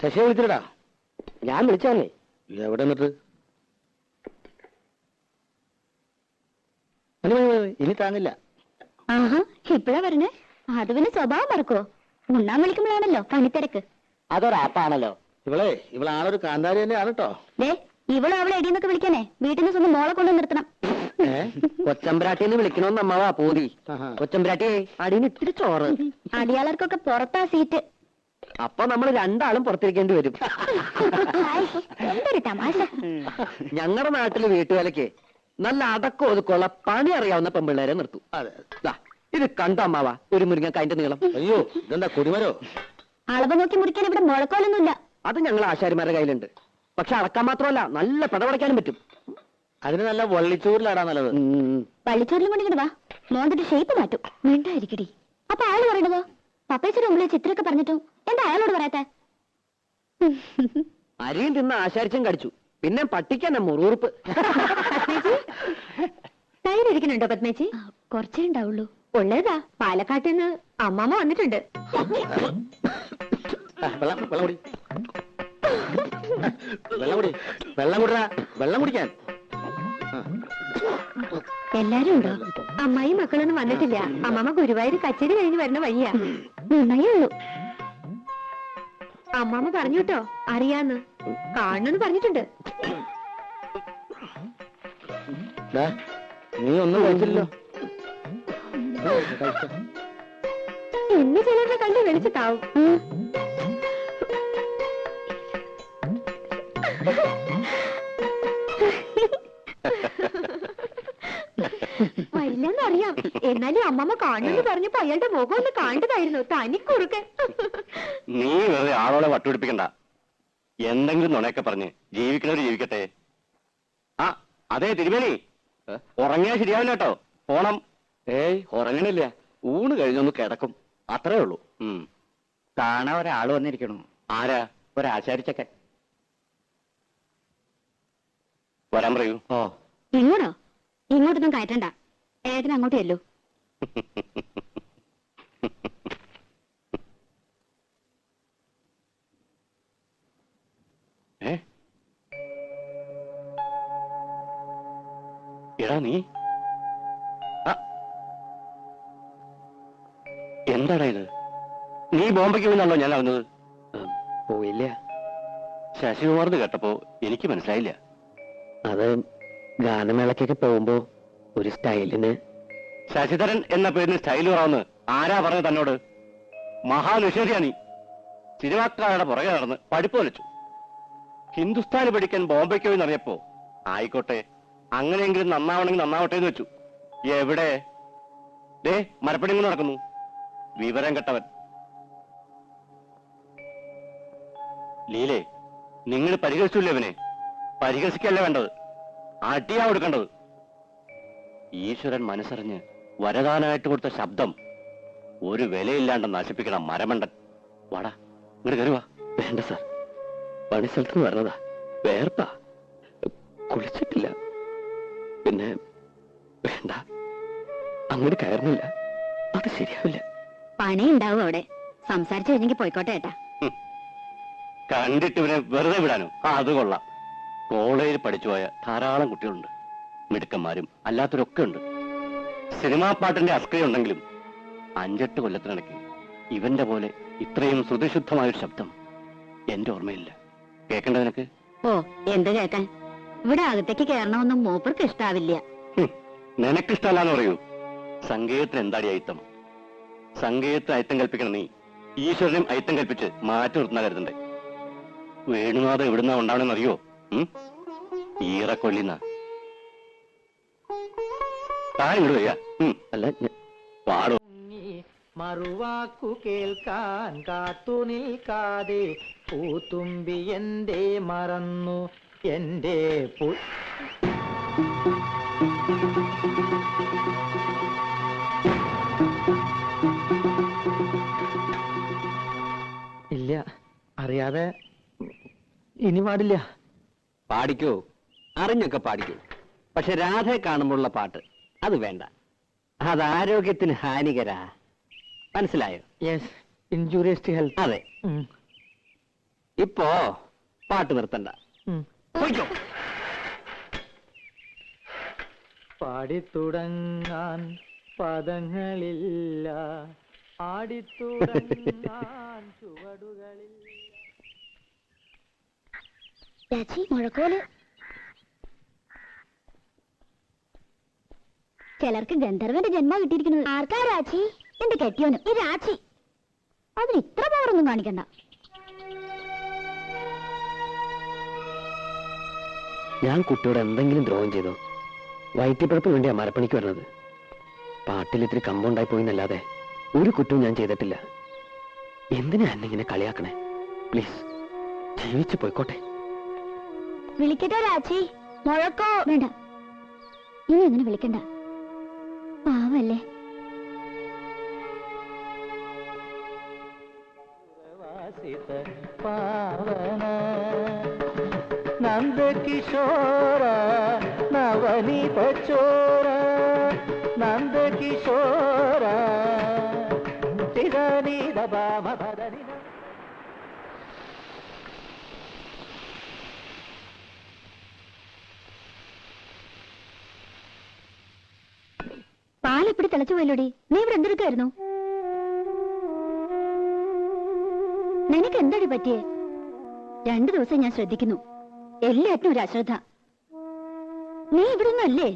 ശശിയെ വിളിച്ചിട്ടാ ഞാൻ വിളിച്ചോന്നേ എവിടെ നിന്നിട്ട്. ഇനി താങ്ങില്ല ആഹാ ഇപ്പഴാ പറഞ്ഞേ അത് പിന്നെ സ്വഭാവം മറക്കോ ഉണ്ണാൻ വിളിക്കുമ്പോഴാണല്ലോ പണിത്തിരക്ക്. അതൊരാപ്പാണല്ലോ. ഇവളെ ഇവളാളൊരു കാന്താരി തന്നെയാണ് കേട്ടോ ദേ ഇവളും അവളെ എടീന്നൊക്കെ വിളിക്കാനേ വീട്ടിൽ നിന്ന് സ്വന്തം മോളെ കൊണ്ടു നിർത്തണം. കൊച്ചമ്പ്രാട്ടിന്ന് വിളിക്കണോന്ന് അമ്മാവാ പോതി. കൊച്ചമ്പ്രാട്ടിയെ അടിയിൽ ഇത്തിരി ചോറ്. അടിയാളർക്കൊക്കെ പുറത്താ സീറ്റ്. അപ്പൊ നമ്മൾ രണ്ടാളും പുറത്തിരിക്കേണ്ടി വരും. എന്തൊരു തമാശ. ഞങ്ങളുടെ നാട്ടിൽ വീട്ടുവേലയ്ക്ക് നല്ല അടക്കം ഒതുക്കമുള്ള പണി അറിയാവുന്ന പെമ്പിള്ളേരെ നിർത്തും. അതെ ദാ, ഇത് കണ്ടോ അമ്മാവാ? ഒരു മുരിങ്ങക്കായന്റെ നീളം. അയ്യോ ഇതെന്താ കൊടിമരോ? അളവ് നോക്കി മുറിക്കാൻ ഇവിടെ മുഴക്കോലൊന്നുമില്ല. അത് ഞങ്ങൾ ആശാരിമാരുടെ കയ്യിലുണ്ട്. പക്ഷെ അടക്കാൻ മാത്രമല്ല നല്ല പടപടയ്ക്കാനും പറ്റും. അതിന് നല്ല വള്ളിച്ചൂരിലാടാ നല്ലത്. ഉം. കൊണ്ട് കൊണ്ടിട്ട് വാ. മോന്തിട്ട് ഷേപ്പ് മാറ്റും. മിണ്ടായിരിക്കടി അപ്പൊ ആൾ പറയണതോ? പപ്പേച്ചിയുടെ മുമ്പിൽ ചിത്രമൊക്കെ പറഞ്ഞിട്ടു എന്താ അയാളോട് പറയാത്ത? അരിയും തിന്ന് ആശാരിച്ചും കടിച്ചു. പിന്നെ പട്ടിക്കന്നെ മുറുറുപ്പ്. തൈരിക്കുന്നുണ്ടോ പത്മേച്ചി? കുറച്ചേ ഉണ്ടാവുള്ളൂ. ഉള്ളതാ. പാലക്കാട്ടിൽ നിന്ന് അമ്മാമ്മ വന്നിട്ടുണ്ട്. വെള്ളം കുടിക്കാൻ. എല്ലാരും ഉണ്ടോ? അമ്മായി മക്കളൊന്നും വന്നിട്ടില്ല. അമ്മമ്മ ഗുരുവായൂർ കച്ചേരി കഴിഞ്ഞ് വരുന്ന വഴിയാ. നന്നായേ ഉള്ളൂ അമ്മാമ്മ പറഞ്ഞു കേട്ടോ അറിയാന്ന്. കാണണെന്ന് പറഞ്ഞിട്ടുണ്ട്. നീ ഒന്നും കഴിച്ചില്ലല്ലോ. എന്ന് ചിലരുടെ കണ്ട് വിളിച്ചു വരില്ലെന്നറിയാം എന്നാലും അമ്മമ്മ കാണുമെന്ന് പറഞ്ഞപ്പോ അയാളുടെ മുഖം ഒന്ന് കണ്ടതായിരുന്നു. തനിക്കുറുക്കൻ നീ വെറുതെ ആളോടെ വട്ടുപിടിപ്പിക്കണ്ട. എന്തെങ്കിലും നുണയൊക്കെ പറഞ്ഞ് ജീവിക്കണവര് ജീവിക്കട്ടെ. ആ അതെ തിരുമേനി. ഉറങ്ങിയാ ശരിയാവില്ല കേട്ടോ. പോണം. ഏയ് ഉറങ്ങണില്ല. ഊണ് കഴിഞ്ഞൊന്ന് കിടക്കും. അത്രേ ഉള്ളൂ. ഉം. കാണാൻ ഒരാൾ വന്നിരിക്കണു. ആരാ? ഒരാചാരിച്ചൊക്കെ വരാൻ പറയൂ. ഓ. ഇങ്ങോട്ടോ? ഇങ്ങോട്ടൊന്നും കയറ്റണ്ട. ഏട്ടൻ അങ്ങോട്ട് ചെല്ലു ഏ? എടാ നീ. എന്താടാ ഇത്? നീ ബോംബെക്ക് പോയിന്നാണല്ലോ ഞാൻ അറിഞ്ഞത്. പോയില്ല. ശശികുമാർന്ന് കേട്ടപ്പോ എനിക്ക് മനസ്സിലായില്ല. അത് ഗാനമേളക്കൊക്കെ പോകുമ്പോ ഒരു സ്റ്റൈലിന്. ശശിധരൻ എന്ന പേരിന് സ്റ്റൈൽ കുറവെന്ന് ആരാ പറഞ്ഞത് തന്നോട്? മഹാനിഷേധിയാ നീ സിനിമാക്കാരുടെ പുറകെ നടന്ന് പഠിപ്പ് വലിച്ചു. ഹിന്ദുസ്ഥാനി പഠിക്കാൻ ബോംബെക്ക് പോയി എന്നറിയപ്പോ? ആയിക്കോട്ടെ അങ്ങനെയെങ്കിലും നന്നാവണമെങ്കിൽ നന്നാവട്ടെ എന്ന് വെച്ചു. എവിടെ? ദേ മരപ്പണി കൊണ്ട് നടക്കുന്നു. വിവരം കെട്ടവൻ. ലീലേ നിങ്ങൾ പരിഹസിച്ചില്ലേ അവനെ പരിഹസിക്കല്ല വേണ്ടത്? അടിയാ കൊടുക്കേണ്ടത്. ഈശ്വരൻ മനസ്സറിഞ്ഞ് വരദാനായിട്ട് കൊടുത്ത ശബ്ദം ഒരു വിലയില്ലാണ്ട് നശിപ്പിക്കണം മരമണ്ടൻ. വാടാ ഇങ്ങോട്ട് കയറുവാ വേണ്ട സാർ. പണി സ്ഥലത്ത് വരണതാ. വേർപ്പാ. കുളിച്ചിട്ടില്ല. പിന്നെ വേണ്ട. അങ്ങോട്ട് കയറുന്നില്ല. അത് ശരിയാവില്ല. പണി ഉണ്ടാവും അവിടെ. സംസാരിച്ചു കഴിഞ്ഞെങ്കിൽ പോയിക്കോട്ടെ ഏട്ടാ. കണ്ടിട്ട് ഇവനെ വെറുതെ വിടാനോ? ആ അത് കൊള്ളാം. കോളേജിൽ പഠിച്ചു പോയ ധാരാളം കുട്ടികളുണ്ട്. മിടുക്കന്മാരും അല്ലാത്തവരൊക്കെ ഉണ്ട്. സിനിമാ പാട്ടിന്റെ അസ്ക്രിയ ഉണ്ടെങ്കിലും അഞ്ചെട്ട് കൊല്ലത്തിനിടയ്ക്ക് ഇവന്റെ പോലെ ഇത്രയും ശ്രുതിശുദ്ധമായ ഒരു ശബ്ദം എന്റെ ഓർമ്മയില്ല. കേക്കണ്ട നിനക്ക്? ഓ എന്താ കേക്കാൻ? ഇവിടെ അകത്തേക്ക് കയറണമെന്നും മൂപ്പർക്ക് ഇഷ്ടാവില്ല. നിനക്ക് നിനക്കിഷ്ടമല്ലാന്ന് പറയൂ. സംഗീതത്തിന് എന്താടി അയിത്തം? സംഗീതത്തിന് അയിത്തം കൽപ്പിക്കണം നീ. ഈശ്വരനും അയിത്തം കൽപ്പിച്ച് മാറ്റി നിർത്തുന്ന കരുതണ്ടേ. വേണുനാഥം എവിടുന്നാ ഉണ്ടാവണമെന്ന് അറിയോ? ഉം? ഈറക്കൊള്ളിന്ന. അല്ല പാടോ. മറുവാക്കു കേൾക്കാൻ കാത്തു നിൽക്കാതെ പൂത്തുമ്പി എന്തേ മറന്നു എന്റെ പു ഇല്ല അറിയാതെ ഇനി പാടില്ല. പാടിക്കോ? അറിഞ്ഞൊക്കെ പാടിക്കോ. പക്ഷെ രാധയെ കാണുമ്പോഴുള്ള പാട്ട്. അത് വേണ്ട. അത് ആരോഗ്യത്തിന് ഹാനികരാ. മനസ്സിലായോ? യെസ് ഇൻജൂറിയസ് ടു ഹെൽത്ത് അതെ. ഇപ്പോ പാട്ട് നിർത്തണ്ട. പാടി പോയിക്കോ. പാടിത്തുടങ്ങാൻ പദങ്ങളില്ല. ആടിത്തുടങ്ങാൻ ചുവടുകളില്ല. മുഴക്കോൽ. ചിലർക്ക് ഗന്ധർവന്റെ ജന്മ കിട്ടിയിരിക്കുന്നത്. ആർക്കാ രാച്ചി എന്റെ കെട്ടിയോനും. ഈ രാച്ചി അതിന് ഇത്ര പവറൊന്നും കാണിക്കണ്ട. ഞാൻ കുട്ടിയോട് എന്തെങ്കിലും ദ്രോഹം ചെയ്തോ? വേണ്ടി വേണ്ടിയാ മരപ്പണിക്ക് വരുന്നത്. പാട്ടിൽ ഇത്തിരി കമ്പൗണ്ടായി പോയിന്നല്ലാതെ ഒരു കുറ്റവും ഞാൻ ചെയ്തിട്ടില്ല. എന്തിനാ എന്നെ ഇങ്ങനെ കളിയാക്കണേ? പ്ലീസ് ജീവിച്ചു പോയിക്കോട്ടെ. വിളിക്കട്ടോ രാജി. മുഴക്കോ? വേണ്ട. ഇനി അങ്ങനെ വിളിക്കണ്ട. പാവല്ലേ? പാവന നന്ദകിശോര നവനീത ചോര നന്ദകിശോര ചിരനീത ബാമ ഭദനിന പാലെപ്പിടി തിളച്ചു പോയല്ലോടി? നീ ഇവിടെ എന്തെടുക്കായിരുന്നു? നിനക്ക് എന്താടി പറ്റിയേ? രണ്ടു ദിവസം ഞാൻ ശ്രദ്ധിക്കുന്നു. എല്ലാറ്റിനും ഒരു അശ്രദ്ധ. നീ ഇവിടെ അല്ലേ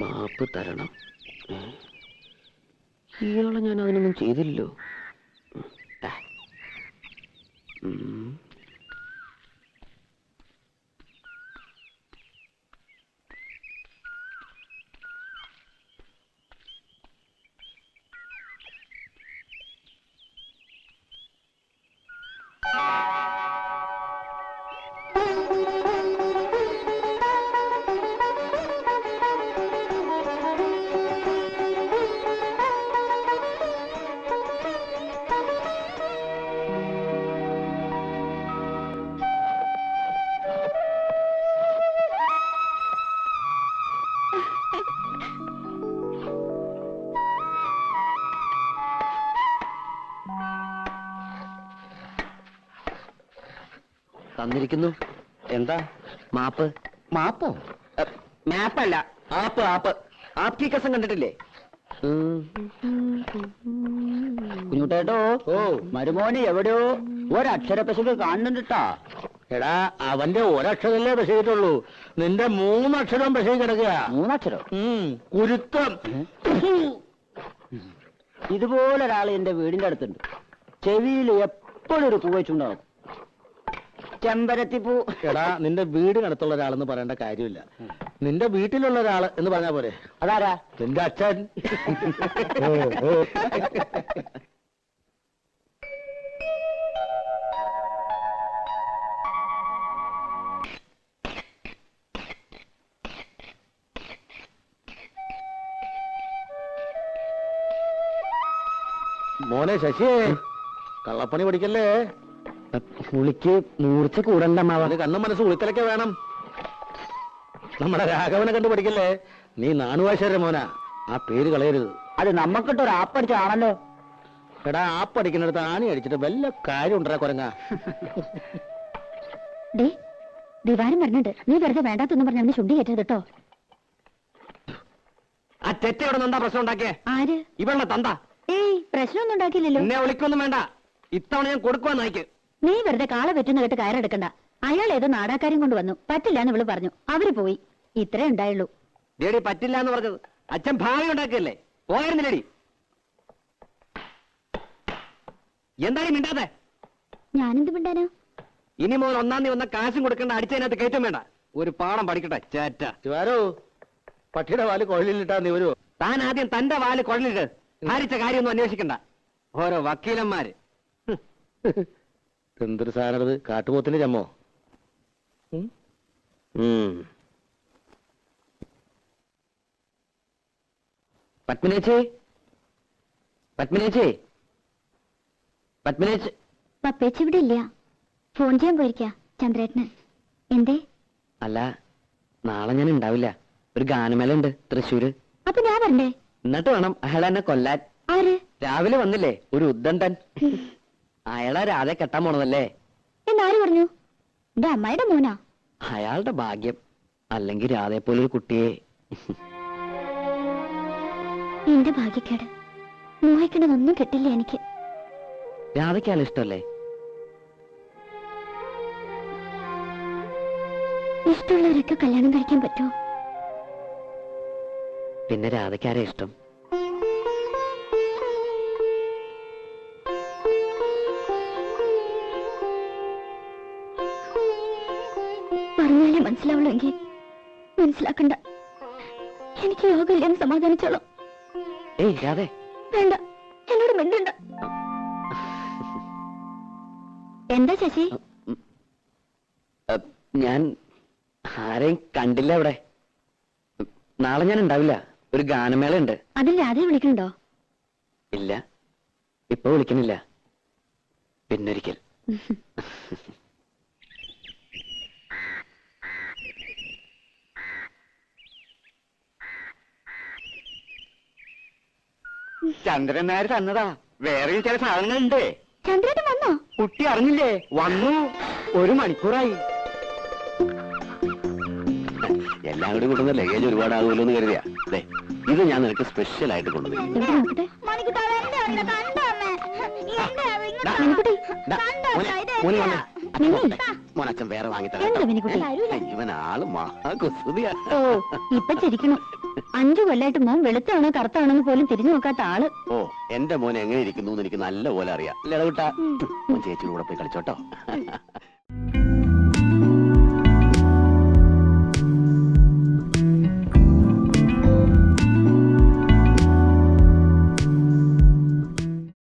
മാപ്പ് തരണം? ഇയാളെ ഞാൻ അതിനൊന്നും ചെയ്തില്ലല്ലോ. തന്നിരിക്കുന്നു. എന്താ? മാപ്പ്? മാപ്പോ? മാപ്പല്ല. App app. ആപ്പി കസം കണ്ടിട്ടില്ലേ? കുഞ്ഞുട്ടേട്ടോ ഓ. മരുമോന് എവിടെയോ ഒരക്ഷര പശുക്ക് കാണുന്നുണ്ടാ എടാ അവന്റെ ഒരക്ഷരല്ലേ ബഷീട്ടുള്ളൂ നിന്റെ മൂന്നക്ഷരം ബഷീർ കിടക്കുക മൂന്നക്ഷരം? കുരുത്തം. ഇതുപോലെ ഒരാൾ എന്റെ വീടിന്റെ അടുത്തുണ്ട്. ചെവിയിൽ എപ്പോഴും ഒരു പൂ വെച്ചുണ്ടാവും. ചെമ്പരത്തിപ്പൂ എടാ നിന്റെ വീടിനടുത്തുള്ള ഒരാളെന്ന് പറയേണ്ട കാര്യമില്ല. നിന്റെ വീട്ടിലുള്ള ഒരാൾ എന്ന് പറഞ്ഞാ പോരെ. അതാരാ? നിന്റെ അച്ഛൻ. മോനെ ശശിയേ കള്ളപ്പണി പഠിക്കല്ലേ? പുളിക്ക് മൂർച്ച കൂടണ്ട മാവാ കണ്ണും മനസ്സും ഉളിത്തലൊക്കെ വേണം. നമ്മളെ രാഘവനെ കണ്ടു പഠിക്കല്ലേ? നീ നാണുവാശ്വര മോന. ആ പേര് കളയരുത്. അത് നമ്മക്കിട്ടൊരു ആപ്പടിച്ചാണല്ലോ. എടാ ആപ്പ് അടിക്കുന്നിടത്ത് ആണി അടിച്ചിട്ട് വല്ല കാര്യം ഉണ്ടാ കുരങ്ങ. ഡേ ദിവാരം പറഞ്ഞിട്ട് നീ വെറുതെ വേണ്ടാത്തൊന്നും പറഞ്ഞ അവന് ശുദ്ധി കയറ്റരുത് കേട്ടോ ആ തെറ്റയോടെ നിന്നാ പ്രശ്നം ഉണ്ടാക്കിയേ? ആര്? ഇവളുടെ തന്ത. ഏയ് പ്രശ്നമൊന്നും ഉണ്ടാക്കിയില്ലല്ലോ. എന്നെ വിളിക്കൊന്നും വേണ്ട. ഇത്തവണ ഞാൻ കൊടുക്കുവാൻ നായിക്ക് നീ വെറുതെ കാള വെറ്റുന്ന കേട്ട് കയറെടുക്കണ്ട. അയാൾ ഏതോ നാടാക്കാരും കൊണ്ട് വന്നു. പറ്റില്ല എന്ന് ഇവൾ പറഞ്ഞു. അവർ പോയി. ഇത്രേ ഉണ്ടായുള്ളൂ. ഡേടി പറ്റില്ല എന്ന് പറഞ്ഞത് അച്ഛൻ ഭാവി ഉണ്ടാക്കിയല്ലേ പോയിരുന്നില്ലേടി. എന്തായാലും മിണ്ടാതെ? ഞാനെന്ത് മിണ്ടാനോ? ഇനി മോൻ ഒന്നാം തീയതി വന്ന കാശും കൊടുക്കണ്ട അടിച്ചതിനകത്ത് കയറ്റം വേണ്ട. ഒരു പാഠം പഠിക്കട്ടെ ചേറ്റ ശിവാരോ പട്ടിയുടെ വാൽ കുഴലിലിട്ടാ നീ വരുവോ? താൻ ആദ്യം തന്റെ വാൽ കുഴലിട്ട് ഭാരിച്ച കാര്യമൊന്നും അന്വേഷിക്കണ്ട. ഓരോ വക്കീലന്മാര്. എന്തൊരു സാധനം കാട്ടുപോത്തിന്റെ ചമ്മോ? പത്മനേച്ചേ പത്മനേച്ചേ? പത്മിനേച്ചി? പത്മിനേച്ച് പപ്പേച്ചി ഇവിടെ ഇല്ല. ഫോൺ ചെയ്യാൻ പോയിരിക്ക ചന്ദ്രേട്ടന്. എന്തേ? അല്ല നാളെ ഞാൻ ഉണ്ടാവില്ല. ഒരു ഗാനമേള ഉണ്ട് തൃശ്ശൂര്. അപ്പൊ ഞാൻ വരണ്ടേ? എന്നിട്ട് വേണം അയാൾ എന്നെ കൊല്ലാൻ. ആര്? രാവിലെ വന്നില്ലേ ഒരു ഉദ്ദണ്ടൻ അയാളെ രാധ കെട്ടാൻ പോണതല്ലേ? എന്നാര് പറഞ്ഞു? എന്റെ അമ്മയുടെ മോനാ. അയാളുടെ ഭാഗ്യം. അല്ലെങ്കിൽ രാധയെ പോലൊരു കുട്ടിയെ. എന്റെ ഭാഗ്യക്കേട്. മോഹിക്കണതൊന്നും കിട്ടില്ല എനിക്ക്. രാധയ്ക്ക് അയാൾ ഇഷ്ടമല്ലേ? ഇഷ്ടമുള്ളവരൊക്കെ കല്യാണം കഴിക്കാൻ പറ്റുമോ? പിന്നെ രാധയ്ക്കാരെ ഇഷ്ടം? പറഞ്ഞാലേ മനസ്സിലാവുള്ളെങ്കിൽ മനസ്സിലാക്കണ്ട. എനിക്ക് യോഗമില്ലെന്ന് സമാധാനിച്ചോളൂ. ഏയ് രാധേ വേണ്ട. എന്നോട് മിണ്ടണ്ട. എന്താ ശശി? ഞാൻ ആരെയും കണ്ടില്ല അവിടെ. നാളെ ഞാൻ ഉണ്ടാവില്ല. ഒരു ഗാനമേള ഉണ്ട് അതിൽ രാധയെ വിളിക്കണ്ടോ ഇല്ല. ഇപ്പൊ വിളിക്കണില്ല പിന്നൊരിക്കൽ. ചന്ദ്രൻ നായർ തന്നതാ. വേറെയും ചില സാധനങ്ങളുണ്ട് ചന്ദ്രൻ വന്നോ? കുട്ടി അറിഞ്ഞില്ലേ? വന്നു. ഒരു മണിക്കൂറായി. എല്ലാം കൂടി കൊണ്ടുവന്ന ലഗേജ് ഒരുപാടാകുമല്ലോ എന്ന് കരുതിയാ. ദേ, ഇത് ഞാൻ നിനക്ക് സ്പെഷ്യൽ ആയിട്ട് കൊണ്ടുവന്നു എവിടെ നോക്കട്ടെ ദാ, മണിക്കുട്ടി. ദാ, മോനെ, മോനെ വന്നേ. അച്ഛൻ മിനി. വന്നേ. വേറെ വാങ്ങിത്തരാം എന്താ കേട്ടോ. മിനിക്കുട്ടി ഇവൻ ആൾ മഹാ കുസൃതിയാ ഓ ഇപ്പൊ ചിരിക്കണം. അഞ്ചു കൊല്ലായിട്ട് മോൻ വെളുത്താണോ കറുത്താണോന്ന് പോലും തിരിഞ്ഞു നോക്കാത്ത ആൾ. ഓ എന്റെ മോൻ എങ്ങനെ ഇരിക്കുന്നു എനിക്ക് നല്ല പോലെ അറിയാം. മോൻ ചേച്ചിയുടെ കൂടെ പോയി കളിച്ചോട്ടോ.